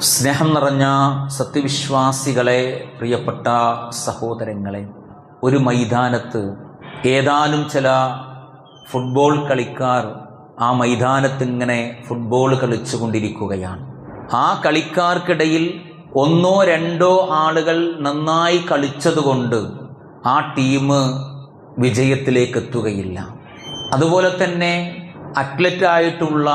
സ്നേഹം നിറഞ്ഞ സത്യവിശ്വാസികളെ പ്രിയപ്പെട്ട സഹോദരങ്ങളെ ഒരു മൈതാനത്ത് ഏതാനും ചില ഫുട്ബോൾ കളിക്കാർ ആ മൈതാനത്ത് ഇങ്ങനെ ഫുട്ബോൾ കളിച്ചുകൊണ്ടിരിക്കുകയാണ്. ആ കളിക്കാർക്കിടയിൽ ഒന്നോ രണ്ടോ ആളുകൾ നന്നായി കളിച്ചതുകൊണ്ട് ആ ടീം വിജയത്തിലേക്ക് എത്തുകയില്ല അതുപോലെ തന്നെ അത്ലറ്റായിട്ടുള്ള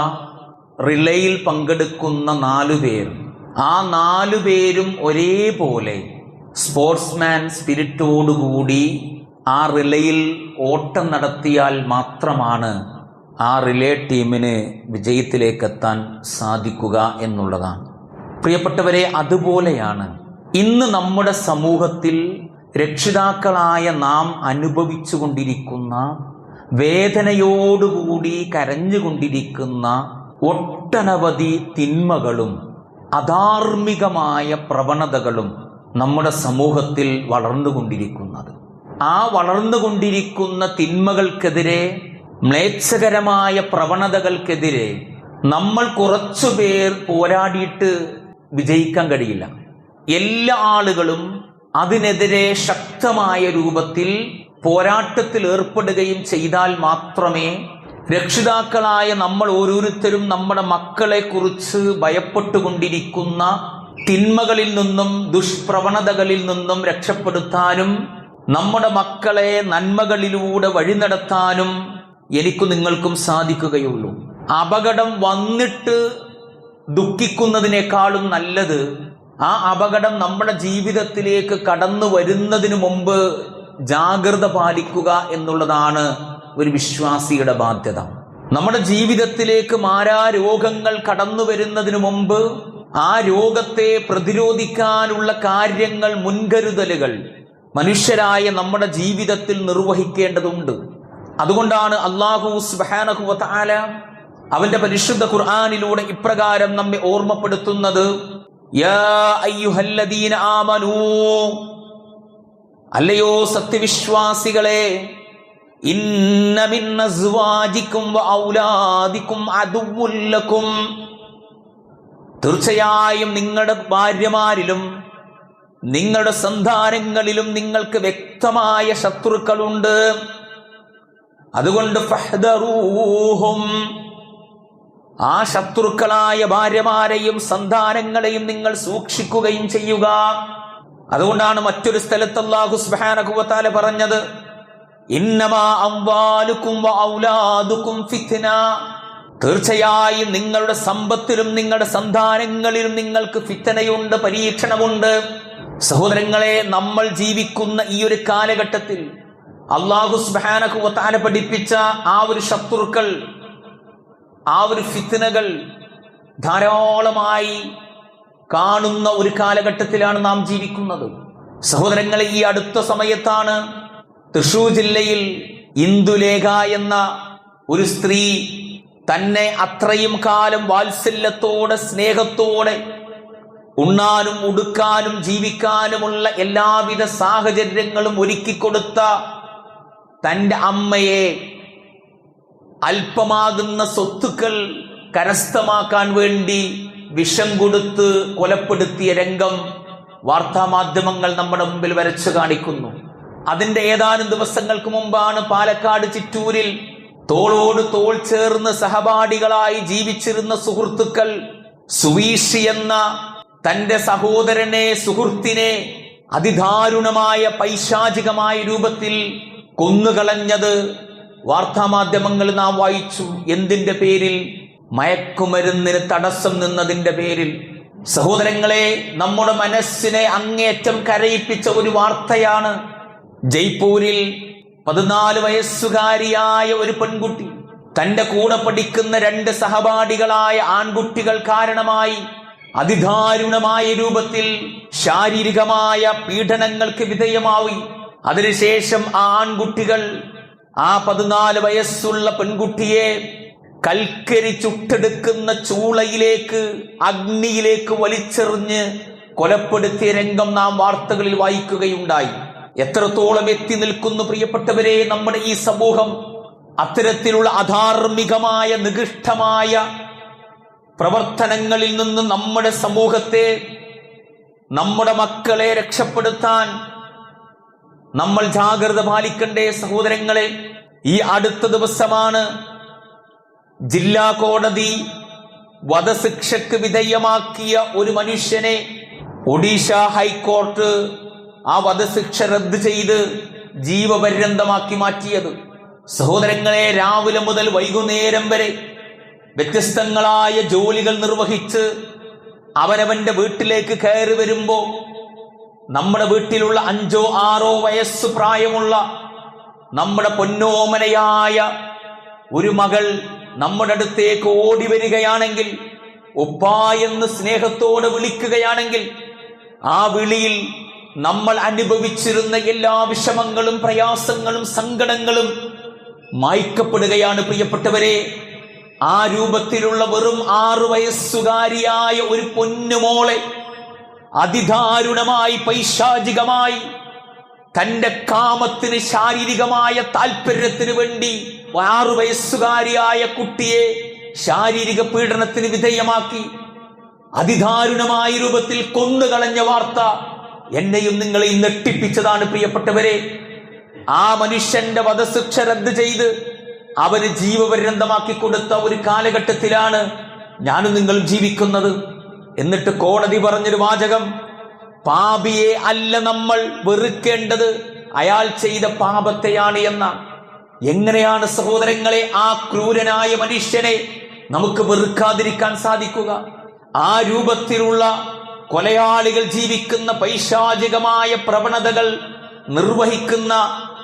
റിലേയിൽ പങ്കെടുക്കുന്ന നാലു പേർ ആ നാലു പേരും ഒരേപോലെ സ്പോർട്സ്മാൻ സ്പിരിറ്റോടുകൂടി ആ റിലയിൽ ഓട്ടം നടത്തിയാൽ മാത്രമാണ് ആ റിലേ ടീമിന് വിജയത്തിലേക്കെത്താൻ സാധിക്കുക എന്നുള്ളതാണ്. പ്രിയപ്പെട്ടവരെ അതുപോലെയാണ് ഇന്ന് നമ്മുടെ സമൂഹത്തിൽ രക്ഷിതാക്കളായ നാം അനുഭവിച്ചു കൊണ്ടിരിക്കുന്ന വേദനയോടുകൂടി കരഞ്ഞുകൊണ്ടിരിക്കുന്ന ഒട്ടനവധി തിന്മകളും അധാർമികമായ പ്രവണതകളും നമ്മുടെ സമൂഹത്തിൽ വളർന്നുകൊണ്ടിരിക്കുന്നത്. ആ വളർന്നുകൊണ്ടിരിക്കുന്ന തിന്മകൾക്കെതിരെ മ്ലേച്ഛകരമായ പ്രവണതകൾക്കെതിരെ നമ്മൾ കുറച്ചുപേർ പോരാടിയിട്ട് വിജയിക്കാൻ കഴിയില്ല. എല്ലാ ആളുകളും അതിനെതിരെ ശക്തമായ രൂപത്തിൽ പോരാട്ടത്തിൽ ഏർപ്പെടുകയും ചെയ്താൽ മാത്രമേ രക്ഷിതാക്കളായ നമ്മൾ ഓരോരുത്തരും നമ്മുടെ മക്കളെ കുറിച്ച് ഭയപ്പെട്ടുകൊണ്ടിരിക്കുന്ന തിന്മകളിൽ നിന്നും ദുഷ്പ്രവണതകളിൽ നിന്നും രക്ഷപ്പെടുത്താനും നമ്മുടെ മക്കളെ നന്മകളിലൂടെ വഴി നടത്താനും എനിക്കും നിങ്ങൾക്കും സാധിക്കുകയുള്ളൂ. അപകടം വന്നിട്ട് ദുഃഖിക്കുന്നതിനേക്കാളും നല്ലത് ആ അപകടം നമ്മുടെ ജീവിതത്തിലേക്ക് കടന്നു വരുന്നതിനു മുമ്പ് ജാഗ്രത പാലിക്കുക എന്നുള്ളതാണ് ഒരു വിശ്വാസിയുടെ ബാധ്യത. നമ്മുടെ ജീവിതത്തിലേക്ക് മാരാ രോഗങ്ങൾ കടന്നു വരുന്നതിനു മുമ്പ് ആ രോഗത്തെ പ്രതിരോധിക്കാനുള്ള കാര്യങ്ങൾ മുൻകരുതലുകൾ മനുഷ്യരായ നമ്മുടെ ജീവിതത്തിൽ നിർവഹിക്കേണ്ടതുണ്ട്. അതുകൊണ്ടാണ് അള്ളാഹു സുബാനഹുല അവന്റെ പരിശുദ്ധ ഖുർആാനിലൂടെ ഇപ്രകാരം നമ്മെ ഓർമ്മപ്പെടുത്തുന്നത്. അല്ലയോ സത്യവിശ്വാസികളെ തീർച്ചയായും നിങ്ങളുടെ ഭാര്യമാരിലും നിങ്ങളുടെ സന്താനങ്ങളിലും നിങ്ങൾക്ക് വ്യക്തമായ ശത്രുക്കളുണ്ട്. അതുകൊണ്ട് ആ ശത്രുക്കളായ ഭാര്യമാരെയും സന്താനങ്ങളെയും നിങ്ങൾ സൂക്ഷിക്കുകയും ചെയ്യുക. അതുകൊണ്ടാണ് മറ്റൊരു സ്ഥലത്ത് അള്ളാഹു സുബ്ഹാനഹുവതാല പറഞ്ഞത് തീർച്ചയായും നിങ്ങളുടെ സമ്പത്തിലും നിങ്ങളുടെ സന്താനങ്ങളിലും നിങ്ങൾക്ക് ഫിത്തനയുണ്ട് പരീക്ഷണമുണ്ട്. സഹോദരങ്ങളെ നമ്മൾ ജീവിക്കുന്ന ഈ ഒരു കാലഘട്ടത്തിൽ അള്ളാഹു സുബാനകുവത്താല പഠിപ്പിച്ച ആ ഒരു ശത്രുക്കൾ ആ ഒരു ഫിത്തനകൾ ധാരാളമായി കാണുന്ന ഒരു കാലഘട്ടത്തിലാണ് നാം ജീവിക്കുന്നത്. സഹോദരങ്ങളെ ഈ അടുത്ത സമയത്താണ് തൃശൂർ ജില്ലയിൽ ഇന്ദുലേഖ എന്ന ഒരു സ്ത്രീ തന്നെ അത്രയും കാലം വാത്സല്യത്തോടെ സ്നേഹത്തോടെ ഉണ്ണാനും ഉടുക്കാനും ജീവിക്കാനുമുള്ള എല്ലാവിധ സാഹചര്യങ്ങളും ഒരുക്കിക്കൊടുത്ത തന്റെ അമ്മയെ അല്പമാകുന്ന സ്വത്തുക്കൾ കരസ്ഥമാക്കാൻ വേണ്ടി വിഷം കൊടുത്ത് കൊലപ്പെടുത്തിയ രംഗം വാർത്താമാധ്യമങ്ങൾ നമ്മുടെ മുമ്പിൽ വരച്ചു കാണിക്കുന്നു. അതിന്റെ ഏതാനും ദിവസങ്ങൾക്ക് മുമ്പാണ് പാലക്കാട് ചിറ്റൂരിൽ തോളോട് തോൾ ചേർന്ന് സഹപാഠികളായി ജീവിച്ചിരുന്ന സുഹൃത്തുക്കൾ സുവീഷി എന്ന തന്റെ സഹോദരനെ സുഹൃത്തിനെ അതിദാരുണമായ പൈശാചികമായ രൂപത്തിൽ കൊന്നുകളഞ്ഞത് വാർത്താമാധ്യമങ്ങൾ നാം വായിച്ചു. എന്തിന്റെ പേരിൽ? മയക്കുമരുന്നിന് തടസ്സം നിന്നതിന്റെ പേരിൽ. സഹോദരങ്ങളെ നമ്മുടെ മനസ്സിനെ അങ്ങേറ്റം കരയിപ്പിച്ച ഒരു വാർത്തയാണ് ജയ്പൂരിൽ പതിനാല് വയസ്സുകാരിയായ ഒരു പെൺകുട്ടി തന്റെ കൂടെ പഠിക്കുന്ന രണ്ട് സഹപാഠികളായ ആൺകുട്ടികൾ കാരണമായി അതിദാരുണമായ രൂപത്തിൽ ശാരീരികമായ പീഡനങ്ങൾക്ക് വിധേയമാവി അതിനുശേഷം ആ ആൺകുട്ടികൾ ആ പതിനാല് വയസ്സുള്ള പെൺകുട്ടിയെ കൽക്കരി ചുട്ടെടുക്കുന്ന ചൂളയിലേക്ക് അഗ്നിയിലേക്ക് വലിച്ചെറിഞ്ഞ് കൊലപ്പെടുത്തിയ രംഗം നാം വാർത്തകളിൽ വായിക്കുകയുണ്ടായി. എത്രത്തോളം എത്തി നിൽക്കുന്നു പ്രിയപ്പെട്ടവരെ നമ്മുടെ ഈ സമൂഹം? അത്തരത്തിലുള്ള അധാർമികമായ നികൃഷ്ടമായ പ്രവർത്തനങ്ങളിൽ നിന്ന് നമ്മുടെ സമൂഹത്തെ നമ്മുടെ മക്കളെ രക്ഷപ്പെടുത്താൻ നമ്മൾ ജാഗ്രത പാലിക്കണ്ടേ സഹോദരങ്ങളെ. ഈ അടുത്ത ദിവസമാണ് ജില്ലാ കോടതി വധശിക്ഷക്ക് വിധേയമാക്കിയ ഒരു മനുഷ്യനെ ഒഡീഷ ഹൈക്കോർട്ട് ആ വധശിക്ഷ റദ്ദ് ചെയ്ത് ജീവപര്യന്തമാക്കി മാറ്റിയത്. സഹോദരങ്ങളെ രാവിലെ മുതൽ വൈകുന്നേരം വരെ വ്യത്യസ്തങ്ങളായ ജോലികൾ നിർവഹിച്ച് അവരവന്റെ വീട്ടിലേക്ക് കയറി വരുമ്പോ നമ്മുടെ വീട്ടിലുള്ള അഞ്ചോ ആറോ വയസ്സ് പ്രായമുള്ള നമ്മുടെ പൊന്നോമനയായ ഒരു മകൾ നമ്മുടെ അടുത്തേക്ക് ഓടി വരികയാണെങ്കിൽ ഒപ്പായെന്ന് എന്ന് സ്നേഹത്തോടെ വിളിക്കുകയാണെങ്കിൽ ആ വിളിയിൽ നമ്മൾ അനുഭവിച്ചിരുന്ന എല്ലാ വിഷമങ്ങളും പ്രയാസങ്ങളും സങ്കടങ്ങളും മായ്ക്കപ്പെടുകയാണ് പ്രിയപ്പെട്ടവരെ. ആ രൂപത്തിലുള്ള വെറും ആറു വയസ്സുകാരിയായ ഒരു പൊന്നുമോളെ അതിദാരുണമായി പൈശാചികമായി തന്റെ കാമത്തിന് ശാരീരികമായ താല്പര്യത്തിന് വേണ്ടി ആറു വയസ്സുകാരിയായ കുട്ടിയെ ശാരീരിക പീഡനത്തിന് വിധേയമാക്കി അതിദാരുണമായ രൂപത്തിൽ കൊന്നുകളഞ്ഞ വാർത്ത എന്നെയും നിങ്ങളെയും നെട്ടിപ്പിച്ചതാണ് പ്രിയപ്പെട്ടവരെ. ആ മനുഷ്യന്റെ വധശിക്ഷ റദ്ദ് ചെയ്ത് അവന് ജീവപര്യന്തമാക്കി കൊടുത്ത ഒരു കാലഘട്ടത്തിലാണ് ഞാനും നിങ്ങൾ ജീവിക്കുന്നത്. എന്നിട്ട് കോടതി പറഞ്ഞൊരു വാചകം പാപിയെ അല്ല നമ്മൾ വെറുക്കേണ്ടത് അയാൾ ചെയ്ത പാപത്തെയാണ് എന്ന. എങ്ങനെയാണ് സഹോദരങ്ങളെ ആ ക്രൂരനായ മനുഷ്യനെ നമുക്ക് വെറുക്കാതിരിക്കാൻ സാധിക്കുക? ആ രൂപത്തിലുള്ള കൊലയാളികൾ ജീവിക്കുന്ന പൈശാചികമായ പ്രവണതകൾ നിർവഹിക്കുന്ന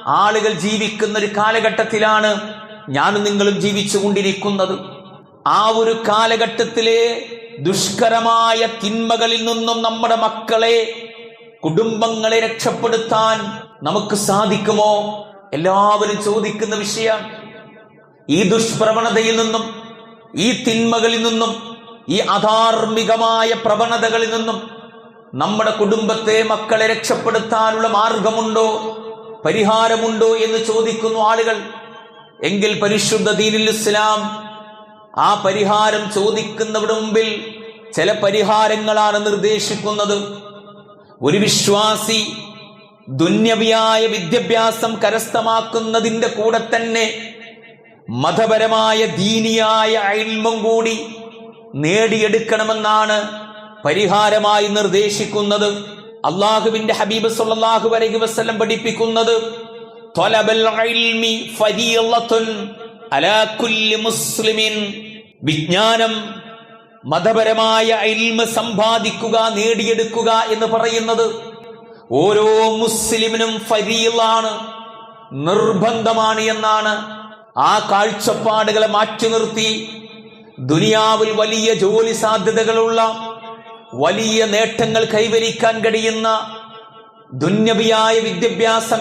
ആളുകൾ ജീവിക്കുന്ന ഒരു കാലഘട്ടത്തിലാണ് ഞാനും നിങ്ങളും ജീവിച്ചുകൊണ്ടിരിക്കുന്നത് ആ ഒരു കാലഘട്ടത്തിലെ ദുഷ്കരമായ തിന്മകളിൽ നിന്നും നമ്മുടെ മക്കളെ കുടുംബങ്ങളെ രക്ഷപ്പെടുത്താൻ നമുക്ക് സാധിക്കുമോ? എല്ലാവരും ചോദിക്കുന്ന വിഷയം. ഈ ദുഷ്പ്രവണതയിൽ നിന്നും ഈ തിന്മകളിൽ നിന്നും ഈ അധാർമികമായ പ്രവണതകളിൽ നിന്നും നമ്മുടെ കുടുംബത്തെ മക്കളെ രക്ഷപ്പെടുത്താനുള്ള മാർഗമുണ്ടോ? പരിഹാരമുണ്ടോ എന്ന് ചോദിക്കുന്നു ആളുകൾ. എങ്കിൽ പരിശുദ്ധ ദീനിൽ ഇസ്ലാം ആ പരിഹാരം ചോദിക്കുന്നവരുടെ മുമ്പിൽ ചില പരിഹാരങ്ങളാണ് നിർദ്ദേശിക്കുന്നത്. ഒരു വിശ്വാസി ദുന്യവിയായ വിദ്യാഭ്യാസം കരസ്ഥമാക്കുന്നതിന്റെ കൂടെ തന്നെ മതപരമായ ദീനിയായ അയൽമം കൂടി നേടിയെടുക്കണമെന്നാണ് പരിഹാരമായി നിർദ്ദേശിക്കുന്നത്. അള്ളാഹുവിന്റെ ഹബീബ് സല്ലല്ലാഹു അലൈഹി വസല്ലം പഠിപ്പിക്കുന്നത് വിജ്ഞാനം മതപരമായ ഇൽമ സമ്പാദിക്കുക നേടിയെടുക്കുക എന്ന് പറയുന്നത് ഓരോ മുസ്ലിമിനും ഫരീലാണ് നിർബന്ധമാണ് എന്നാണ് ആ കാഴ്ചപ്പാടുകളെ മാറ്റി നിർത്തി ദുനിയാവിൽ വലിയ ജോലി സാധ്യതകളുള്ള വലിയ നേട്ടങ്ങൾ കൈവരിക്കാൻ കഴിയുന്ന ദുന്യവിയായ വിദ്യാഭ്യാസ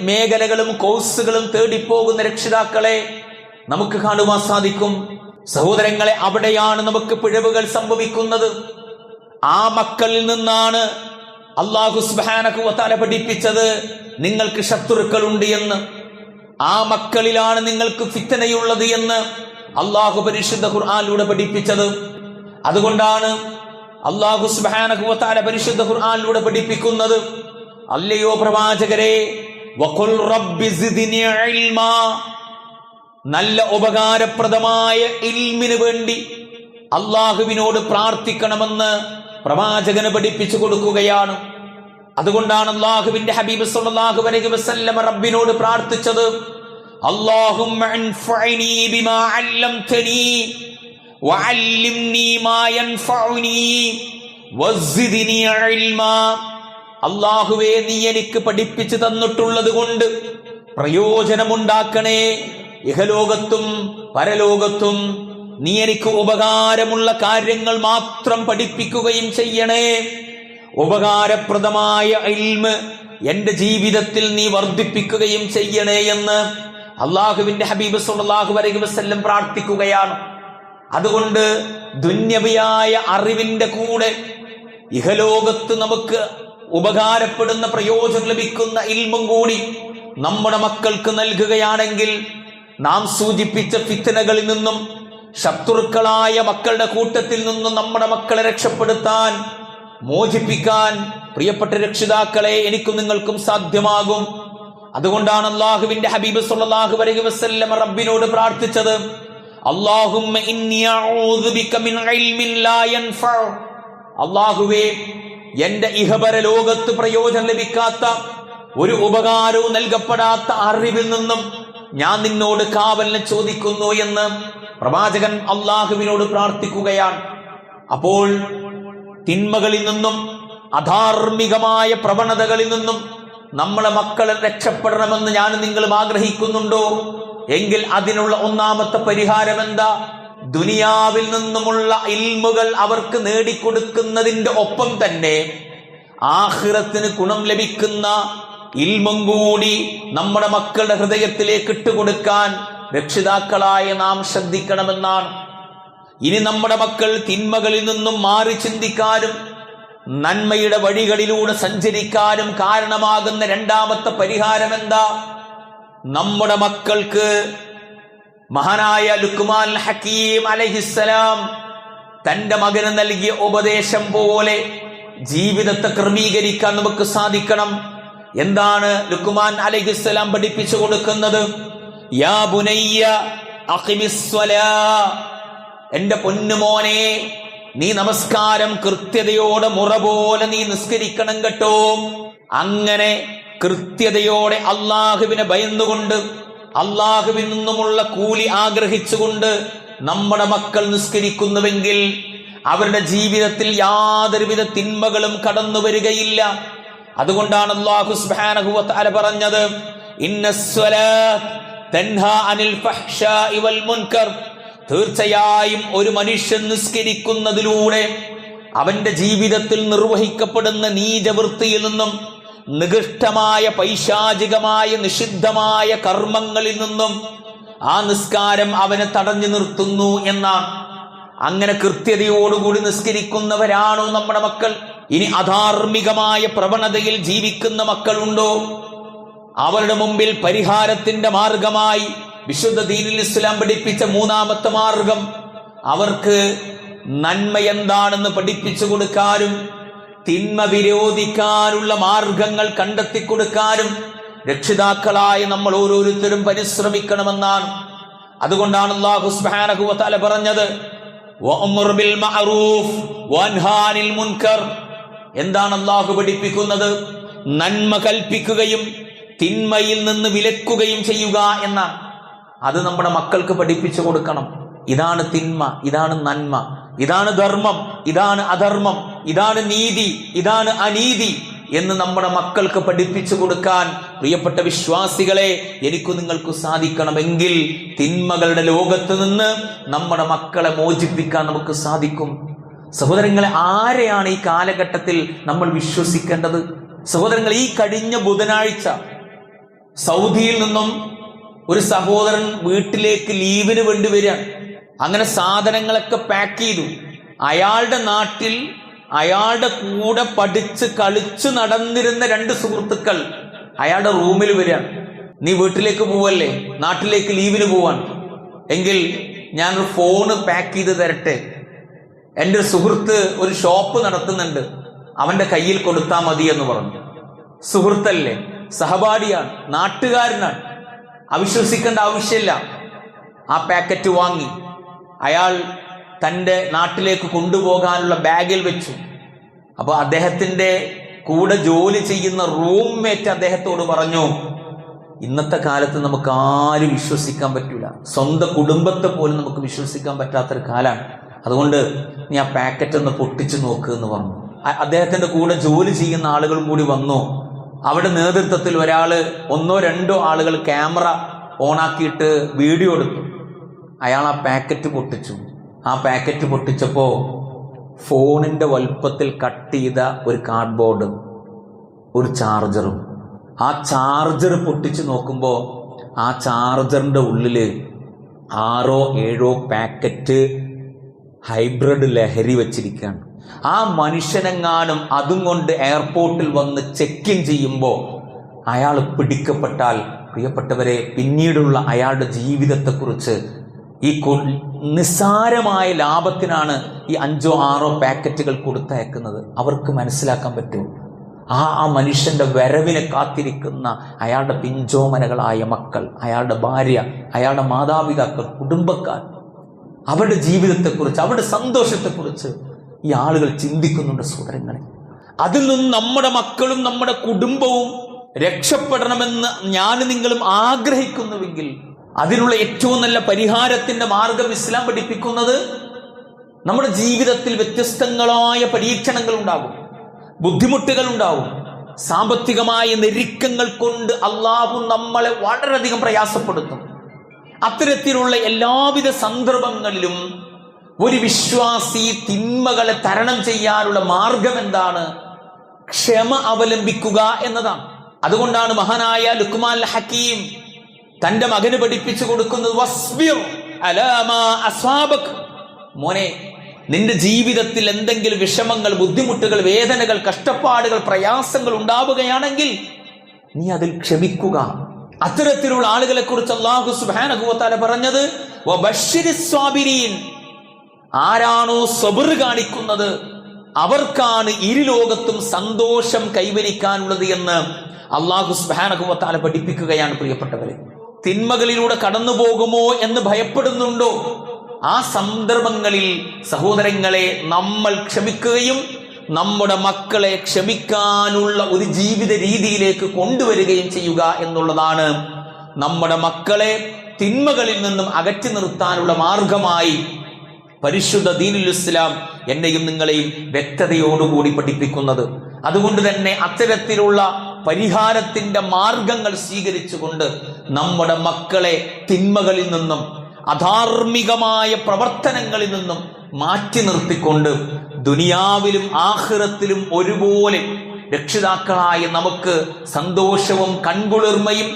മേഖലകളും കോഴ്സുകളും തേടിപ്പോകുന്ന രക്ഷിതാക്കളെ നമുക്ക് കാണുവാൻ സാധിക്കും. സഹോദരങ്ങളെ അവിടെയാണ് നമുക്ക് പിഴവുകൾ സംഭവിക്കുന്നത്. ആ മക്കളിൽ നിന്നാണ് അള്ളാഹു സുബാനക്കുവത്താല പഠിപ്പിച്ചത് നിങ്ങൾക്ക് ശത്രുക്കളുണ്ട് എന്ന്. ആ മക്കളിലാണ് നിങ്ങൾക്ക് ഫിത്തനയുള്ളത് എന്ന്. അള്ളാഹു പരിശുദ്ധ ഖുർആാനിലൂടെ പഠിപ്പിച്ചത്. അതുകൊണ്ടാണ് അള്ളാഹു സുബാനകുവത്താല പരിശുദ്ധ ഖുർആാനിലൂടെ പഠിപ്പിക്കുന്നത്. അല്ലയോ പ്രവാചകരെ നല്ല ഉപകാരപ്രദമായ ഇൽമിന് വേണ്ടി അള്ളാഹുവിനോട് പ്രാർത്ഥിക്കണമെന്ന് പ്രവാചകന് പഠിപ്പിച്ചു കൊടുക്കുകയാണ്. അതുകൊണ്ടാണ് അള്ളാഹുവിന്റെ ഹബീബ് സല്ലല്ലാഹു അലൈഹി വസല്ലം റബ്ബിനോട് പ്രാർത്ഥിച്ചത്. അള്ളാഹുവേ നീ എനിക്ക് പഠിപ്പിച്ചു തന്നിട്ടുള്ളത് കൊണ്ട് പ്രയോജനമുണ്ടാക്കണേ. ഇഹലോകത്തും പരലോകത്തും നീ എനിക്ക് ഉപകാരമുള്ള കാര്യങ്ങൾ മാത്രം പഠിപ്പിക്കുകയും ചെയ്യണേ. ഉപകാരപ്രദമായ ഇൽമ് എന്റെ ജീവിതത്തിൽ നീ വർദ്ധിപ്പിക്കുകയും ചെയ്യണേ എന്ന് അള്ളാഹുവിന്റെ ഹബീബ് സല്ലല്ലാഹു അലൈഹി വസ്ല്ലം പ്രാർത്ഥിക്കുകയാണ്. അതുകൊണ്ട് ദുന്യവിയായ അറിവിന്റെ കൂടെ ഇഹലോകത്ത് നമുക്ക് ഉപകാരപ്പെടുന്ന പ്രയോജനം ലഭിക്കുന്ന ഇൽമും കൂടി നമ്മുടെ മക്കൾക്ക് നൽകുകയാണെങ്കിൽ നാം സൂചിപ്പിച്ച ഫിത്തനകളിൽ നിന്നും ശത്രുക്കളായ മക്കളുടെ കൂട്ടത്തിൽ നിന്നും നമ്മുടെ മക്കളെ രക്ഷപ്പെടുത്താൻ മോചിപ്പിക്കാൻ പ്രിയപ്പെട്ട രക്ഷിതാക്കളെ എനിക്കും നിങ്ങൾക്കും സാധ്യമാകും. അതുകൊണ്ടാണ് അള്ളാഹുവിന്റെ ഹബീബ് സല്ലല്ലാഹു അലൈഹി വസല്ലം റബ്ബിനോട് പ്രാർത്ഥിച്ചത്. അഊദു ബിക മിൻ ഇൽമിൻ ലാ അള്ളാഹുവേ എന്റെ ഇഹപര ലോകത്ത് പ്രയോജനം ലഭിക്കാത്ത ഒരു ഉപകാരവും നൽകപ്പെടാത്ത അറിവിൽ നിന്നും ഞാൻ നിന്നോട് കാവലിനെ ചോദിക്കുന്നു എന്ന് പ്രവാചകൻ അള്ളാഹുവിനോട് പ്രാർത്ഥിക്കുകയാണ്. അപ്പോൾ തിന്മകളിൽ നിന്നും അധാർമികമായ പ്രവണതകളിൽ നിന്നും നമ്മളെ മക്കളെ രക്ഷപ്പെടണമെന്ന് ഞാൻ നിങ്ങളും ആഗ്രഹിക്കുന്നുണ്ടോ? എങ്കിൽ അതിനുള്ള ഒന്നാമത്തെ പരിഹാരം എന്താ? ദുനിയാവിൽ നിന്നുമുള്ള ഇൽമുകൾ അവർക്ക് നേടിക്കൊടുക്കുന്നതിന്റെ ഒപ്പം തന്നെ ആഹ്റത്തിന് ഗുണം ലഭിക്കുന്ന ഇൽമും കൂടി നമ്മുടെ മക്കളുടെ ഹൃദയത്തിലേക്ക് ഇട്ടുകൊടുക്കാൻ രക്ഷിതാക്കളായ നാം ശ്രദ്ധിക്കണമെന്നാണ്. ഇനി നമ്മുടെ മക്കൾ തിന്മകളിൽ നിന്നും മാറി ചിന്തിക്കാനും നന്മയുടെ വഴികളിലൂടെ സഞ്ചരിക്കാനും കാരണമാകുന്ന രണ്ടാമത്തെ പരിഹാരം എന്താ നമ്മുടെ മക്കൾക്ക് മഹാനായ ലുക്മാൻ ഹക്കീം അലഹിസ്സലാം തന്റെ മകന് നൽകിയ ഉപദേശം പോലെ ജീവിതത്തെ ക്രമീകരിക്കാൻ നമുക്ക് സാധിക്കണം. എന്താണ് ലുക്മാൻ അലഹിസ്സലാം പഠിപ്പിച്ചു കൊടുക്കുന്നത്? യാ ബുനയ്യ അഖിമിസ്വലാ എന്റെ പൊന്നുമോനെ നീ നമസ്കാരം കൃത്യതയോടെ മുറ പോലെ നീ നിസ്കരിക്കണം കേട്ടോ. അങ്ങനെ കൃത്യതയോടെ അള്ളാഹുവിനെ ഭയന്നുകൊണ്ട് അള്ളാഹുവിൽ നിന്നുമുള്ള കൂലി ആഗ്രഹിച്ചുകൊണ്ട് നമ്മുടെ മക്കൾ നിസ്കരിക്കുന്നുവെങ്കിൽ അവരുടെ ജീവിതത്തിൽ യാതൊരുവിധ തിന്മകളും കടന്നു വരികയില്ല. അതുകൊണ്ടാണ് അള്ളാഹു തആല പറഞ്ഞത് ഇന്നസ്വല തൻഹാ അനിൽ മുൻകർ. തീർച്ചയായും ഒരു മനുഷ്യൻ നിസ്കരിക്കുന്നതിലൂടെ അവന്റെ ജീവിതത്തിൽ നിർവഹിക്കപ്പെടുന്ന നീചവൃത്തിയിൽ നിന്നും നികൃഷ്ടമായ പൈശാചികമായ നിഷിദ്ധമായ കർമ്മങ്ങളിൽ നിന്നും ആ നിസ്കാരം അവനെ തടഞ്ഞു നിർത്തുന്നു എന്നാണ്. അങ്ങനെ കൃത്യതയോടുകൂടി നിസ്കരിക്കുന്നവരാണോ നമ്മുടെ മക്കൾ? ഇനി അധാർമികമായ പ്രവണതയിൽ ജീവിക്കുന്ന മക്കളുണ്ടോ? അവരുടെ മുമ്പിൽ പരിഹാരത്തിന്റെ മാർഗമായി വിശുദ്ധ ദീനിൽ ഇസ്ലാം പഠിപ്പിച്ച മൂന്നാമത്തെ മാർഗം അവർക്ക് നന്മ എന്താണെന്ന് പഠിപ്പിച്ചു കൊടുക്കാനും തിന്മ വിരോധിക്കാനുള്ള മാർഗങ്ങൾ കണ്ടെത്തി കൊടുക്കാനും രക്ഷിതാക്കളായ നമ്മൾ ഓരോരുത്തരും പരിശ്രമിക്കണമെന്നാണ്. അതുകൊണ്ടാണ് വ തആല പറഞ്ഞത് എന്താണ് അള്ളാഹു പഠിപ്പിക്കുന്നത്? നന്മ കൽപ്പിക്കുകയും തിന്മയിൽ നിന്ന് വിലക്കുകയും ചെയ്യുക എന്നാണ്. അത് നമ്മുടെ മക്കൾക്ക് പഠിപ്പിച്ചു കൊടുക്കണം. ഇതാണ് തിന്മ ഇതാണ് നന്മ. ഇതാണ് ധർമ്മം ഇതാണ് അധർമ്മം. ഇതാണ് നീതി ഇതാണ് അനീതി എന്ന് നമ്മുടെ മക്കൾക്ക് പഠിപ്പിച്ചു കൊടുക്കാൻ പ്രിയപ്പെട്ട വിശ്വാസികളെ എനിക്ക് നിങ്ങൾക്ക് സാധിക്കണമെങ്കിൽ തിന്മകളുടെ ലോകത്ത് നിന്ന് നമ്മുടെ മക്കളെ മോചിപ്പിക്കാൻ നമുക്ക് സാധിക്കും. സഹോദരങ്ങളെ ആരെയാണ് ഈ കാലഘട്ടത്തിൽ നമ്മൾ വിശ്വസിക്കേണ്ടത്? സഹോദരങ്ങൾ ഈ കഴിഞ്ഞ ബുധനാഴ്ച സൗദിയിൽ നിന്നും ഒരു സഹോദരൻ വീട്ടിലേക്ക് ലീവിന് വേണ്ടി വരികയാണ് അങ്ങനെ സാധനങ്ങളൊക്കെ പാക്ക് ചെയ്തു. അയാളുടെ നാട്ടിൽ അയാളുടെ കൂടെ പഠിച്ച് കളിച്ച് നടന്നിരുന്ന രണ്ട് സുഹൃത്തുക്കൾ അയാളുടെ റൂമിൽ വരികയാണ് നീ വീട്ടിലേക്ക് പോവല്ലേ? നാട്ടിലേക്ക് ലീവിന് പോവാൻ. എങ്കിൽ ഞാൻ ഒരു ഫോണ് പാക്ക് ചെയ്ത് തരട്ടെ. എന്റെ ഒരു സുഹൃത്ത് ഒരു ഷോപ്പ് നടത്തുന്നുണ്ട്. അവന്റെ കയ്യിൽ കൊടുത്താൽ മതി എന്ന് പറഞ്ഞു. സുഹൃത്തല്ലേ? സഹപാഠിയാണ്. നാട്ടുകാരനാണ്. അവിശ്വസിക്കേണ്ട ആവശ്യമില്ല. ആ പാക്കറ്റ് വാങ്ങി. അയാൾ തന്റെ നാട്ടിലേക്ക് കൊണ്ടുപോകാനുള്ള ബാഗിൽ വെച്ചു. അപ്പോൾ അദ്ദേഹത്തിന്റെ കൂടെ ജോലി ചെയ്യുന്ന റൂംമേറ്റ് അദ്ദേഹത്തോട് പറഞ്ഞു ഇന്നത്തെ കാലത്ത് നമുക്ക് ആരും വിശ്വസിക്കാൻ പറ്റൂല. സ്വന്തം കുടുംബത്തെ പോലും നമുക്ക് വിശ്വസിക്കാൻ പറ്റാത്തൊരു കാലമാണ് അതുകൊണ്ട് നീ ആ പാക്കറ്റ് ഒന്ന് പൊട്ടിച്ചു നോക്ക് എന്ന് പറഞ്ഞു. അദ്ദേഹത്തിന്റെ കൂടെ ജോലി ചെയ്യുന്ന ആളുകളും കൂടി വന്നു. അവിടെ നേതൃത്വത്തിൽ ഒരാൾ ഒന്നോ രണ്ടോ ആളുകൾ ക്യാമറ ഓണാക്കിയിട്ട് വീഡിയോ എടുത്തു. അയാൾ ആ പാക്കറ്റ് പൊട്ടിച്ചു. ആ പാക്കറ്റ് പൊട്ടിച്ചപ്പോൾ ഫോണിന്റെ വലുപ്പത്തിൽ കട്ട് ചെയ്ത ഒരു കാർഡ്ബോർഡ് ഒരു ചാർജറും. ആ ചാർജർ പൊട്ടിച്ച് നോക്കുമ്പോൾ ആ ചാർജറിന്റെ ഉള്ളിൽ ആറോ ഏഴോ പാക്കറ്റ് ഹൈബ്രിഡ് ലഹരി വച്ചിരിക്കുകയാണ്. ആ മനുഷ്യനെങ്ങാനും അതും കൊണ്ട് എയർപോർട്ടിൽ വന്ന് ചെക്ക് ഇൻ ചെയ്യുമ്പോൾ അയാൾ പിടിക്കപ്പെട്ടാൽ പ്രിയപ്പെട്ടവരെ പിന്നീടുള്ള അയാളുടെ ജീവിതത്തെക്കുറിച്ച് ഈ നിസ്സാരമായ ലാഭത്തിനാണ് ഈ അഞ്ചോ ആറോ പാക്കറ്റുകൾ കൊടുത്തയക്കുന്നത്. അവർക്ക് മനസ്സിലാക്കാൻ പറ്റുമോ ആ ആ മനുഷ്യന്റെ വരവിനെ കാത്തിരിക്കുന്ന അയാളുടെ പിഞ്ചോമനകളായ മക്കൾ അയാളുടെ ഭാര്യ അയാളുടെ മാതാപിതാക്കൾ കുടുംബക്കാർ അവരുടെ ജീവിതത്തെക്കുറിച്ച് അവരുടെ സന്തോഷത്തെക്കുറിച്ച് ഈ ആളുകൾ ചിന്തിക്കുന്നുണ്ട് സഹോദരങ്ങളെ. അതിൽ നിന്ന് നമ്മുടെ മക്കളും നമ്മുടെ കുടുംബവും രക്ഷപ്പെടണമെന്ന് ഞാൻ നിങ്ങളും ആഗ്രഹിക്കുന്നുവെങ്കിൽ അതിനുള്ള ഏറ്റവും നല്ല പരിഹാരത്തിന്റെ മാർഗം ഇസ്ലാം പഠിപ്പിക്കുന്നത് നമ്മുടെ ജീവിതത്തിൽ വ്യത്യസ്തങ്ങളായ പരീക്ഷണങ്ങൾ ഉണ്ടാകും ബുദ്ധിമുട്ടുകൾ ഉണ്ടാകും സാമ്പത്തികമായ ഞെരുക്കങ്ങൾ കൊണ്ട് അള്ളാഹു നമ്മളെ വളരെയധികം പ്രയാസപ്പെടുത്തും. അത്തരത്തിലുള്ള എല്ലാവിധ സന്ദർഭങ്ങളിലും ഒരു വിശ്വാസി തിന്മകളെ തരണം ചെയ്യാനുള്ള മാർഗം എന്താണ്? ക്ഷമ അവലംബിക്കുക എന്നതാണ്. അതുകൊണ്ടാണ് മഹാനായ ലുക്മാൻ ഹക്കീം തന്റെ മകന് പഠിപ്പിച്ചു കൊടുക്കുന്നത് മോനെ നിന്റെ ജീവിതത്തിൽ എന്തെങ്കിലും വിഷമങ്ങൾ ബുദ്ധിമുട്ടുകൾ വേദനകൾ കഷ്ടപ്പാടുകൾ പ്രയാസങ്ങൾ ഉണ്ടാവുകയാണെങ്കിൽ നീ അതിൽ ക്ഷമിക്കുക. അത്തരത്തിലുള്ള ആളുകളെ കുറിച്ച് അള്ളാഹു സുബാനഹുവത്താല പറഞ്ഞത്. ആരാണോ സബർ കാണിക്കുന്നത് അവർക്കാണ് ഇരുലോകത്തും സന്തോഷം കൈവരിക്കാനുള്ളത് എന്ന് അള്ളാഹു സുബാനഹുവത്താല പഠിപ്പിക്കുകയാണ് പ്രിയപ്പെട്ടവരെ തിന്മകളിലൂടെ കടന്നു പോകുമോ എന്ന് ഭയപ്പെടുന്നുണ്ടോ ആ സന്ദർഭങ്ങളിൽ സഹോദരങ്ങളെ നമ്മൾ ക്ഷമിക്കുകയും നമ്മുടെ മക്കളെ ക്ഷമിക്കാനുള്ള ഒരു ജീവിത രീതിയിലേക്ക് കൊണ്ടുവരികയും ചെയ്യുക എന്നുള്ളതാണ് നമ്മുടെ മക്കളെ തിന്മകളിൽ നിന്നും അകറ്റി നിർത്താനുള്ള മാർഗമായി പരിശുദ്ധ ദീനുൽ ഇസ്ലാം എന്നെയും നിങ്ങളെയും വ്യക്തതയോടുകൂടി പഠിപ്പിക്കുന്നത്. അതുകൊണ്ട് തന്നെ അത്തരത്തിലുള്ള പരിഹാരത്തിന്റെ മാർഗങ്ങൾ സ്വീകരിച്ചുകൊണ്ട് നമ്മുടെ മക്കളെ തിന്മകളിൽ നിന്നും അധാർമികമായ പ്രവർത്തനങ്ങളിൽ നിന്നും മാറ്റി നിർത്തിക്കൊണ്ട് ദുനിയാവിലും ആഹ്റത്തിലും ഒരുപോലെ രക്ഷിതാക്കളായ നമുക്ക് സന്തോഷവും കൺകുളിർമയും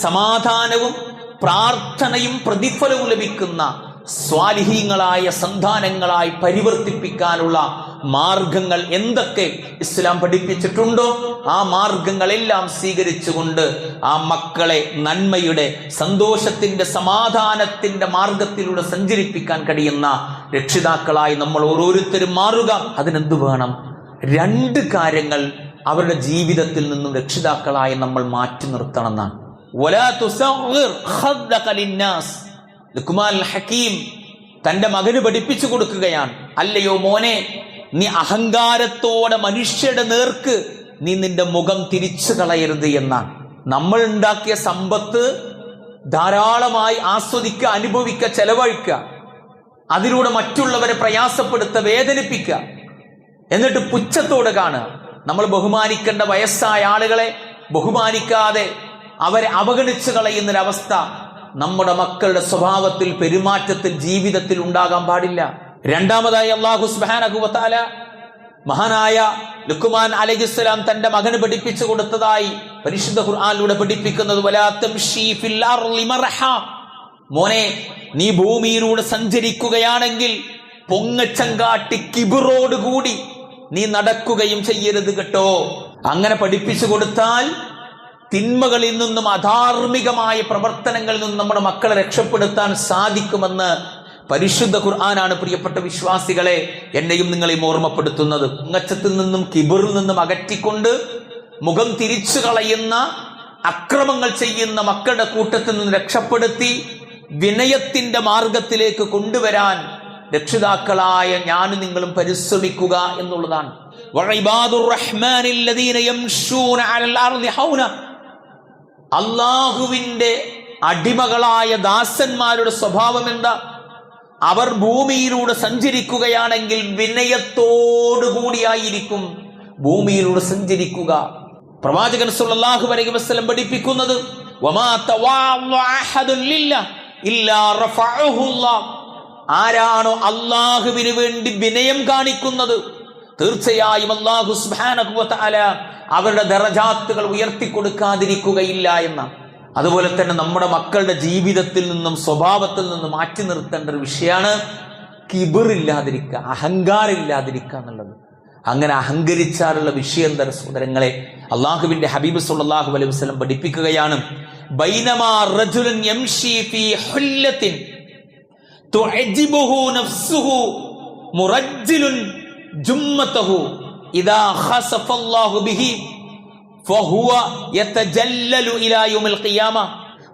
സമാധാനവും പ്രാർത്ഥനയും പ്രതിഫലവും ലഭിക്കുന്ന സ്വാലിഹീങ്ങളായ സന്താനങ്ങളായി പരിവർത്തിപ്പിക്കാനുള്ള മാർഗങ്ങൾ എന്തൊക്കെ ഇസ്ലാം പഠിപ്പിച്ചിട്ടുണ്ടോ? ആ മാർഗങ്ങളെല്ലാം സ്വീകരിച്ചുകൊണ്ട് ആ മക്കളെ നന്മയുടെ സന്തോഷത്തിന്റെ സമാധാനത്തിന്റെ മാർഗത്തിലൂടെ സഞ്ചരിപ്പിക്കാൻ കഴിയുന്ന രക്ഷിതാക്കളായി നമ്മൾ ഓരോരുത്തരും മാറുക. അതിനെന്തു വേണം? രണ്ട് കാര്യങ്ങൾ അവരുടെ ജീവിതത്തിൽ നിന്നും രക്ഷിതാക്കളായി നമ്മൾ മാറ്റി നിർത്തണമെന്നാണ്. ഹക്കീം തന്റെ മകന് പഠിപ്പിച്ചു കൊടുക്കുകയാണ്. അല്ലയോ മോനെ നീ അഹങ്കാരത്തോടെ മനുഷ്യരുടെ നേർക്ക് നീ നിന്റെ മുഖം തിരിച്ചു കളയരുത് എന്നാണ്. നമ്മൾ ഉണ്ടാക്കിയ സമ്പത്ത് ധാരാളമായി ആസ്വദിക്കുക അനുഭവിക്കുക ചെലവഴിക്കുക. അതിലൂടെ മറ്റുള്ളവരെ പ്രയാസപ്പെടുത്ത വേദനിപ്പിക്കുക. എന്നിട്ട് പുച്ഛത്തോടെ കാണുക. നമ്മൾ ബഹുമാനിക്കേണ്ട വയസ്സായ ആളുകളെ ബഹുമാനിക്കാതെ അവരെ അവഗണിച്ചു കളയുന്നൊരവസ്ഥ നമ്മുടെ മക്കളുടെ സ്വഭാവത്തിൽ പെരുമാറ്റത്തിൽ ജീവിതത്തിൽ ഉണ്ടാകാൻ പാടില്ല. രണ്ടാമതായി അള്ളാഹു സുബാനഹുവത്താല മഹാനായ ലുക്കുമാൻ അലഹിസ്സലാം തന്റെ മകന് പഠിപ്പിച്ചു കൊടുത്തതായി പരിശുദ്ധ ഖുർആാനിലൂടെ പഠിപ്പിക്കുന്നത്. മോനെ നീ ഭൂമിയിലൂടെ സഞ്ചരിക്കുകയാണെങ്കിൽ പൊങ്ങച്ചങ്കാട്ടി കിബിറോടുകൂടി നീ നടക്കുകയും ചെയ്യരുത് കേട്ടോ അങ്ങനെ പഠിപ്പിച്ചു കൊടുത്താൽ തിന്മകളിൽ നിന്നും അധാർമികമായ പ്രവർത്തനങ്ങളിൽ നിന്നും നമ്മുടെ മക്കളെ രക്ഷപ്പെടുത്താൻ സാധിക്കുമെന്ന് പരിശുദ്ധ ഖുർആനാണ് പ്രിയപ്പെട്ട വിശ്വാസികളെ എന്നെയും നിങ്ങളെയും ഓർമ്മപ്പെടുത്തുന്നത്. ഉങ്ങച്ചത്തിൽ നിന്നും കിബറിൽ നിന്നും അകറ്റിക്കൊണ്ട് മുഖം തിരിച്ചു കളയുന്ന അക്രമങ്ങൾ ചെയ്യുന്ന മക്കളുടെ കൂട്ടത്തിൽ നിന്ന് രക്ഷപ്പെടുത്തി വിനയത്തിന്റെ മാർഗത്തിലേക്ക് കൊണ്ടുവരാൻ രക്ഷിതാക്കളായ ഞാനും നിങ്ങളും പരിശ്രമിക്കുക എന്നുള്ളതാണ്. അള്ളാഹുവിന്റെ അടിമകളായ ദാസന്മാരുടെ സ്വഭാവം എന്താ? അവർ ഭൂമിയിലൂടെ സഞ്ചരിക്കുകയാണെങ്കിൽ വിനയത്തോടുകൂടിയായിരിക്കും ഭൂമിയിലൂടെ സഞ്ചരിക്കുക. പ്രവാചകൻ സുല്ലാഹു അലൈഹി വസല്ലം പഠിപ്പിക്കുന്നത് ആരാണോ അള്ളാഹുവിന് വേണ്ടി വിനയം കാണിക്കുന്നത് തീർച്ചയായും അള്ളാഹു തആല അവരുടെ ദറജാത്തുകൾ ഉയർത്തിക്കൊടുക്കാതിരിക്കുകയില്ല എന്ന അതുപോലെ തന്നെ നമ്മുടെ മക്കളുടെ ജീവിതത്തിൽ നിന്നും സ്വഭാവത്തിൽ നിന്നും മാറ്റി നിർത്തേണ്ട ഒരു വിഷയമാണ് കിബിറില്ലാതിരിക്കുക അഹങ്കാരമില്ലാതിരിക്കുക എന്നുള്ളത്. അങ്ങനെ അഹങ്കരിച്ചാലുള്ള വിഷയം തര സഹോദരങ്ങളെ അള്ളാഹുവിന്റെ ഹബീബ് സുല്ലാഹു അലൈഹി വസ്ലം പഠിപ്പിക്കുകയാണ് ബൈനമാ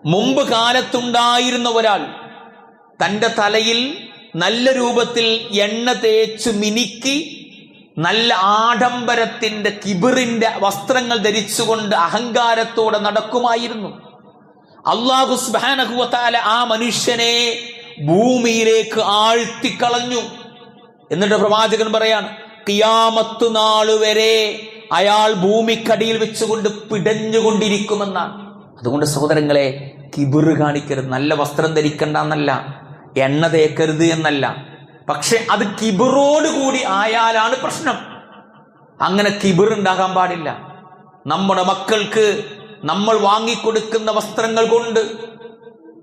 മുമ്പ് കാലത്തുണ്ടായിരുന്ന ഒരാൾ തന്റെ തലയിൽ നല്ല രൂപത്തിൽ എണ്ണ തേച്ച് മിനുക്കി നല്ല ആഡംബരത്തിന്റെ കിബിറിന്റെ വസ്ത്രങ്ങൾ ധരിച്ചുകൊണ്ട് അഹങ്കാരത്തോടെ നടക്കുമായിരുന്നു. അള്ളാഹു സ്ബാനഹുവത്താല ആ മനുഷ്യനെ ഭൂമിയിലേക്ക് ആഴ്ത്തിക്കളഞ്ഞു. എന്നിട്ട് പ്രവാചകൻ പറയാണ് കിയാമത്തു നാൾ വരെ അയാൾ ഭൂമിക്കടിയിൽ വെച്ചുകൊണ്ട് പിടഞ്ഞുകൊണ്ടിരിക്കുമെന്നാണ്. അതുകൊണ്ട് സഹോദരങ്ങളെ കിബിറ് കാണിക്കരുത്. നല്ല വസ്ത്രം ധരിക്കണ്ട എന്നല്ല എണ്ണ തേക്കരുത് എന്നല്ല. പക്ഷെ അത് കൂടി ആയാലാണ് പ്രശ്നം. അങ്ങനെ കിബിർ ഉണ്ടാകാൻ പാടില്ല. നമ്മുടെ മക്കൾക്ക് നമ്മൾ വാങ്ങിക്കൊടുക്കുന്ന വസ്ത്രങ്ങൾ കൊണ്ട്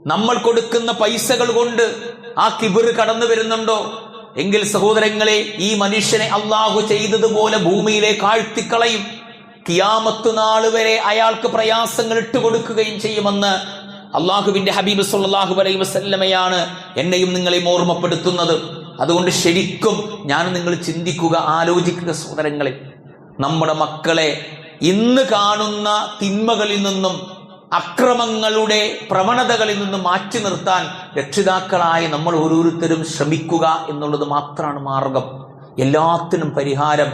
നമ്മൾ കൊടുക്കുന്ന പൈസകൾ കൊണ്ട് ആ കിബിർ കടന്നു വരുന്നുണ്ടോ? എങ്കിൽ സഹോദരങ്ങളെ ഈ മനുഷ്യനെ അള്ളാഹു ചെയ്തതുപോലെ ഭൂമിയിലേക്ക് ആഴ്ത്തിക്കളയും കിയാമത്തു നാൾ വരെ അയാൾക്ക് പ്രയാസങ്ങൾ ഇട്ടുകൊടുക്കുകയും ചെയ്യുമെന്ന് അള്ളാഹുവിന്റെ ഹബീബ് സല്ലാഹു അലൈഹി വസല്ലമയാണ് എന്നെയും നിങ്ങളെയും ഓർമ്മപ്പെടുത്തുന്നത്. അതുകൊണ്ട് ശരിക്കും ഞാൻ നിങ്ങൾ ചിന്തിക്കുക ആലോചിക്കുക സഹോദരങ്ങളെ. നമ്മുടെ മക്കളെ ഇന്ന് കാണുന്ന തിന്മകളിൽ നിന്നും അക്രമങ്ങളുടെ പ്രവണതകളിൽ നിന്ന് മാറ്റി നിർത്താൻ രക്ഷിതാക്കളായി നമ്മൾ ഓരോരുത്തരും ശ്രമിക്കുക എന്നുള്ളത് മാത്രമാണ് മാർഗം. എല്ലാത്തിനും പരിഹാരം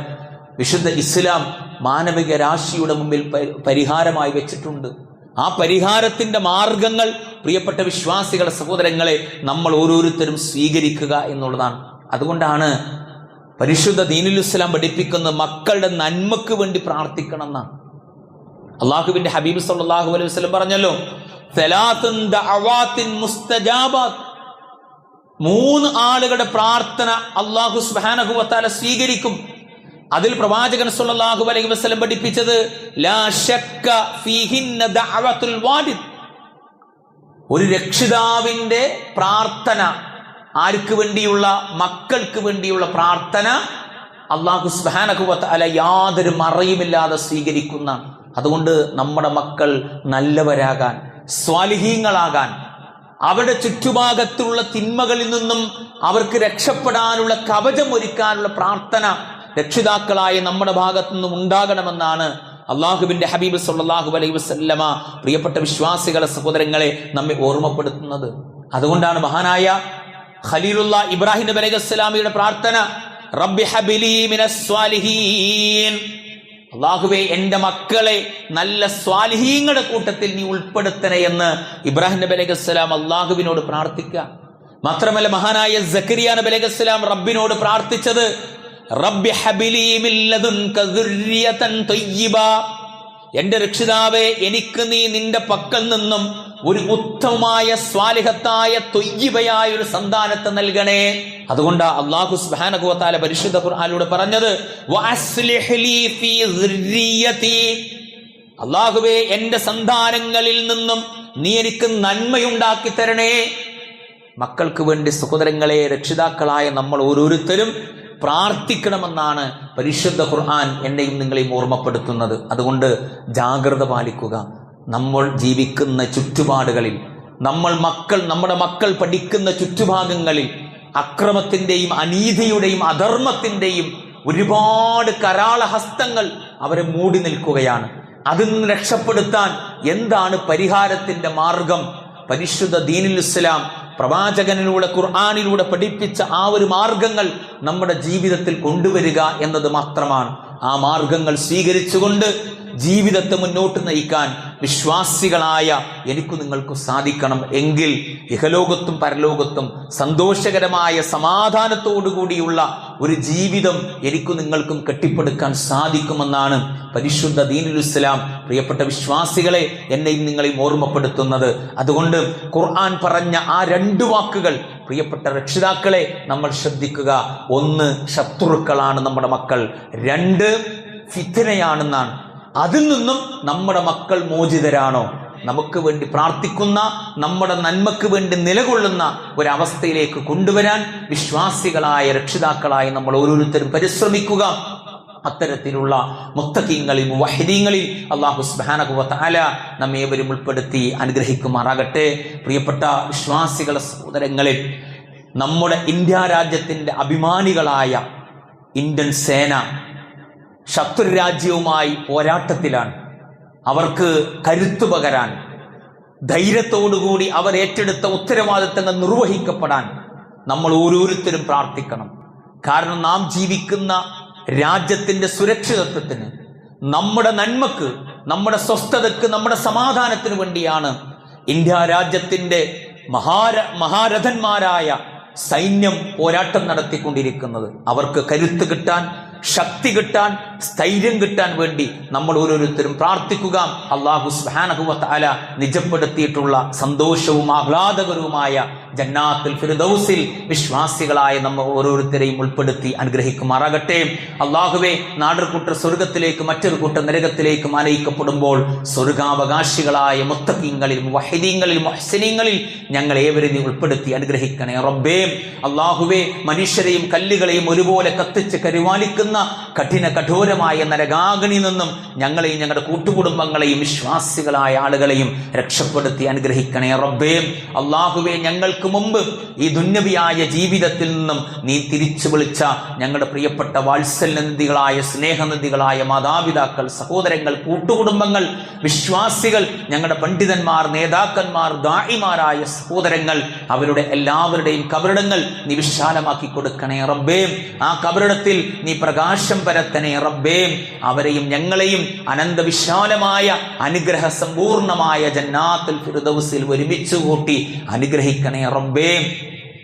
വിശുദ്ധ ഇസ്ലാം മാനവിക രാശിയുടെ മുമ്പിൽ പരിഹാരമായി വെച്ചിട്ടുണ്ട്. ആ പരിഹാരത്തിന്റെ മാർഗങ്ങൾ പ്രിയപ്പെട്ട വിശ്വാസികളുടെ സഹോദരങ്ങളെ നമ്മൾ ഓരോരുത്തരും സ്വീകരിക്കുക എന്നുള്ളതാണ്. അതുകൊണ്ടാണ് പരിശുദ്ധ ദീനുൽ ഇസ്ലാം പഠിപ്പിക്കുന്ന മക്കളുടെ നന്മക്ക് വേണ്ടി പ്രാർത്ഥിക്കണം എന്നാണ്. അള്ളാഹുവിന്റെ ഹബീബ് സല്ലല്ലാഹു അലൈഹി വസ്ലം പറഞ്ഞല്ലോ. മൂന്ന് ആളുകളുടെ പ്രാർത്ഥന അള്ളാഹു സുബ്ഹാനഹു വതആല സ്വീകരിക്കും അതിൽ പ്രവാചകൻ സല്ലല്ലാഹു അലൈഹി വസ്ലം പഠിപ്പിച്ചത് ഒരു രക്ഷിതാവിന്റെ പ്രാർത്ഥന ആർക്ക് വേണ്ടിയുള്ള മക്കൾക്ക് വേണ്ടിയുള്ള പ്രാർത്ഥന അള്ളാഹു സുബാനകുവത്ത് അല യാതൊരു മറയുമില്ലാതെ സ്വീകരിക്കുന്ന അതുകൊണ്ട് നമ്മുടെ മക്കൾ നല്ലവരാകാൻ സ്വാലിഹീങ്ങളാകാൻ അവരുടെ ചുറ്റുഭാഗത്തുള്ള തിന്മകളിൽ നിന്നും അവർക്ക് രക്ഷപ്പെടാനുള്ള കവചം ഒരുക്കാനുള്ള പ്രാർത്ഥന രക്ഷിതാക്കളായ നമ്മുടെ ഭാഗത്തു നിന്നും ഉണ്ടാകണമെന്നാണ് അള്ളാഹുബിന്റെ ഹബീബ് സല്ലല്ലാഹു അലൈഹി വസല്ലമ പ്രിയപ്പെട്ട വിശ്വാസികളെ സഹോദരങ്ങളെ നമ്മെ ഓർമ്മപ്പെടുത്തുന്നത്. അതുകൊണ്ടാണ് മഹാനായ ഖലീലുള്ള ഇബ്രാഹിം നബി അലൈഹി പ്രാർത്ഥന റബ്ബി ഹബിലി മിനസ് സ്വാലിഹീൻ അള്ളാഹുവെ എന്റെ മക്കളെ നല്ല സ്വാലിഹീങ്ങളുടെ കൂട്ടത്തിൽ നീ ഉൾപ്പെടുത്തണേ എന്ന് ഇബ്രാഹിം നബി അലൈഹി സ്വലാം അള്ളാഹുവിനോട് പ്രാർത്ഥിക്കുക മാത്രമല്ല മഹാനായ സക്കരിയ നബി അലൈഹി സ്വലാം റബ്ബിനോട് പ്രാർത്ഥിച്ചത് റബ്ബി ഹബിലി എന്റെ രക്ഷിതാവെ എനിക്ക് നീ നിന്റെ പക്കൽ നിന്നും ഒരു ഉത്തമമായ സ്വാലിഹത്തായ തൊയ്യവയായ ഒരു സന്താനത്തെ നൽകണേ. അതുകൊണ്ട് അള്ളാഹു സുബ്ഹാനഹുവതാല പരിശുദ്ധ ഖുർആാനിലൂടെ പറഞ്ഞത് അള്ളാഹുവേ എന്റെ സന്താനങ്ങളിൽ നിന്നും നീ എനിക്ക് നന്മയുണ്ടാക്കി തരണേ. മക്കൾക്ക് വേണ്ടി സഹോദരങ്ങളെ രക്ഷിതാക്കളായ നമ്മൾ ഓരോരുത്തരും പ്രാർത്ഥിക്കണമെന്നാണ് പരിശുദ്ധ ഖുർആൻ എന്നെയും നിങ്ങളെയും ഓർമ്മപ്പെടുത്തുന്നത്. അതുകൊണ്ട് ജാഗ്രത പാലിക്കുക. നമ്മൾ ജീവിക്കുന്ന ചുറ്റുപാടുകളിൽ നമ്മൾ മക്കൾ നമ്മുടെ മക്കൾ പഠിക്കുന്ന ചുറ്റുഭാഗങ്ങളിൽ അക്രമത്തിന്റെയും അനീതിയുടെയും അധർമ്മത്തിന്റെയും ഒരുപാട് കരാളഹസ്തങ്ങൾ അവരെ മൂടി നിൽക്കുകയാണ്. അതിൽ നിന്ന് രക്ഷപ്പെടുത്താൻ എന്താണ് പരിഹാരത്തിന്റെ മാർഗം? പരിശുദ്ധ ദീനുൽ ഇസ്ലാം പ്രവാചകനിലൂടെ ഖുർആാനിലൂടെ പഠിപ്പിച്ച ആ ഒരു മാർഗങ്ങൾ നമ്മുടെ ജീവിതത്തിൽ കൊണ്ടുവരിക എന്നത് മാത്രമാണ്. ആ മാർഗങ്ങൾ സ്വീകരിച്ചുകൊണ്ട് ജീവിതത്തെ മുന്നോട്ട് നയിക്കാൻ വിശ്വാസികളായ എനിക്കു നിങ്ങൾക്ക് സാധിക്കണം എങ്കിൽ ഇഹലോകത്തും പരലോകത്തും സന്തോഷകരമായ സമാധാനത്തോടുകൂടിയുള്ള ഒരു ജീവിതം എനിക്കു നിങ്ങൾക്കും കെട്ടിപ്പടുക്കാൻ സാധിക്കുമെന്നാണ് പരിശുദ്ധ ദീനുൽ ഇസ്ലാം പ്രിയപ്പെട്ട വിശ്വാസികളെ എന്നെയും നിങ്ങളെയും ഓർമ്മപ്പെടുത്തുന്നത്. അതുകൊണ്ട് ഖുർആൻ പറഞ്ഞ ആ രണ്ട് വാക്കുകൾ പ്രിയപ്പെട്ട രക്ഷിതാക്കളെ നമ്മൾ ശ്രദ്ധിക്കുക. ഒന്ന് ശത്രുക്കളാണ് നമ്മുടെ മക്കൾ. രണ്ട് ഫിത്തനയാണെന്നാണ് അതിൽ നിന്നും നമ്മുടെ മക്കൾ മോചിതരാണോ? നമുക്ക് വേണ്ടി പ്രാർത്ഥിക്കുന്ന നമ്മുടെ നന്മക്ക് വേണ്ടി നിലകൊള്ളുന്ന ഒരവസ്ഥയിലേക്ക് കൊണ്ടുവരാൻ വിശ്വാസികളായ രക്ഷിതാക്കളായി നമ്മൾ ഓരോരുത്തരും പരിശ്രമിക്കുക. അത്തരത്തിലുള്ള മുത്തക്കീങ്ങളിൽ വഹിദീങ്ങളിൽ അള്ളാഹു സുബാനകുവല നമ്മേവരും ഉൾപ്പെടുത്തി അനുഗ്രഹിക്കുമാറാകട്ടെ. പ്രിയപ്പെട്ട വിശ്വാസികളെ സഹോദരങ്ങളിൽ നമ്മുടെ ഇന്ത്യ രാജ്യത്തിന്റെ അഭിമാനികളായ ഇന്ത്യൻ സേന ശത്രു രാജ്യവുമായി പോരാട്ടത്തിലാണ്. അവർക്ക് കരുത്തു പകരാൻ ധൈര്യത്തോടുകൂടി അവർ ഏറ്റെടുത്ത ഉത്തരവാദിത്തങ്ങൾ നിർവഹിക്കപ്പെടാൻ നമ്മൾ ഓരോരുത്തരും പ്രാർത്ഥിക്കണം. കാരണം നാം ജീവിക്കുന്ന രാജ്യത്തിന്റെ സുരക്ഷിതത്വത്തിന് നമ്മുടെ നന്മക്ക് നമ്മുടെ സ്വസ്ഥതക്ക് നമ്മുടെ സമാധാനത്തിനു വേണ്ടിയാണ് ഇന്ത്യ രാജ്യത്തിന്റെ മഹാര മഹാരഥന്മാരായ സൈന്യം പോരാട്ടം നടത്തിക്കൊണ്ടിരിക്കുന്നത്. അവർക്ക് കരുത്ത് കിട്ടാൻ ശക്തി കിട്ടാൻ സ്ഥൈര്യം കിട്ടാൻ വേണ്ടി നമ്മൾ ഓരോരുത്തരും പ്രാർത്ഥിക്കുക. അള്ളാഹു സുബാനഹുവത്ത് അല നിജപ്പെടുത്തിയിട്ടുള്ള സന്തോഷവും ആഹ്ലാദകരവുമായ ജന്നാത്തുൽ ഫിർദൌസിൽ വിശ്വാസികളായ നമ്മൾ ഓരോരുത്തരെയും ഉൾപ്പെടുത്തി അനുഗ്രഹിക്കുമാറാകട്ടെ. അള്ളാഹുവെ നാടർകൂട്ടർ സ്വർഗത്തിലേക്ക് മറ്റൊരു കൂട്ടർ നരകത്തിലേക്കും അനയിക്കപ്പെടുമ്പോൾ സ്വർഗാവകാശികളായ മുത്തക്കിങ്ങളിൽ വഹിദീങ്ങളിൽ മൊഹസിനീങ്ങളിൽ ഞങ്ങൾ ഏവരെയും ഉൾപ്പെടുത്തി അനുഗ്രഹിക്കണേ റബ്ബേ. അള്ളാഹുവെ മനുഷ്യരെയും കല്ലുകളെയും ഒരുപോലെ കത്തിച്ച് കരുവാലിക്കുന്ന കഠിന കഠോരമായ നരകാഗ്നി നിന്നും ഞങ്ങളെയും ഞങ്ങളുടെ കൂട്ടുകുടുംബങ്ങളെയും വിശ്വാസികളായ ആളുകളെയും രക്ഷപ്പെടുത്തി അനുഗ്രഹിക്കണേ റബ്ബേ. അള്ളാഹുവെ ഞങ്ങൾക്ക് മുമ്പ് ഈ ദുന്യവിയായ ജീവിതത്തിൽ നിന്നും നീ തിരിച്ചു വിളിച്ച ഞങ്ങളുടെ പ്രിയപ്പെട്ട വാത്സല്യനിധികളായ സ്നേഹനിധികളായ മാതാപിതാക്കൾ സഹോദരങ്ങൾ കൂട്ടുകുടുംബങ്ങൾ വിശ്വാസികൾ ഞങ്ങളുടെ പണ്ഡിതന്മാർ നേതാക്കന്മാർ ദായിമാരായ സഹോദരങ്ങൾ അവരുടെ എല്ലാവരുടെയും കബറിടങ്ങൾ നീ വിശാലമാക്കി കൊടുക്കണേ റബ്ബേ. ആ കബറിടത്തിൽ നീ പ്രകാശം പരത്തണേ റബ്ബേ അവരെയും ഞങ്ങളെയും അനന്തവിശാലമായ അനുഗ്രഹ സമ്പൂർണമായ ജന്നാത്തുൽ ഫിർദൗസിൽ ഒരുമിച്ച് കൂട്ടി അനുഗ്രഹിക്കണേ റബ്ബേ.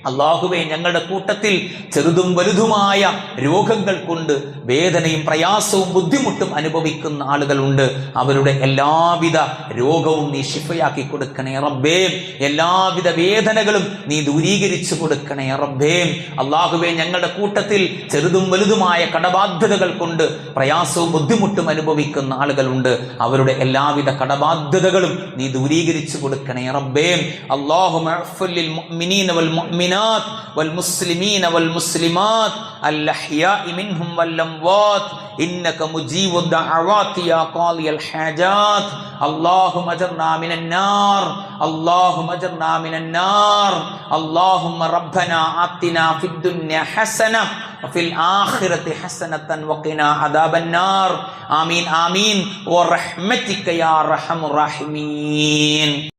അള്ളാഹുവെ ഞങ്ങളുടെ കൂട്ടത്തിൽ ചെറുതും വലുതുമായ രോഗങ്ങൾ കൊണ്ട് വേദനയും പ്രയാസവും ബുദ്ധിമുട്ടും അനുഭവിക്കുന്ന ആളുകളുണ്ട്. അവരുടെ എല്ലാവിധ രോഗവും നീ ശിഫയാക്കി കൊടുക്കണേ റബ്ബേ. എല്ലാവിധ വേദനകളും നീ ദൂരീകരിച്ചു കൊടുക്കണേ റബ്ബേ. അള്ളാഹുവെ ഞങ്ങളുടെ കൂട്ടത്തിൽ ചെറുതും വലുതുമായ കടബാധ്യതകൾ കൊണ്ട് പ്രയാസവും ബുദ്ധിമുട്ടും അനുഭവിക്കുന്ന ആളുകളുണ്ട്. അവരുടെ എല്ലാവിധ കടബാധ്യതകളും നീ ദൂരീകരിച്ചു കൊടുക്കണേ റബ്ബേ. അള്ളാഹു والمؤمنات والمسلمين والمسلمات الأحياء منهم والأموات. إنك مجيب الدعوات يا قاضي الحاجات. اللهم اجرنا من النار. اللهم اجرنا من النار. اللهم ربنا آتنا في الدنيا حسنة وفي الآخرة حسنة وقنا عذاب النار. آمين آمين. ورحمتك يا أرحم الراحمين.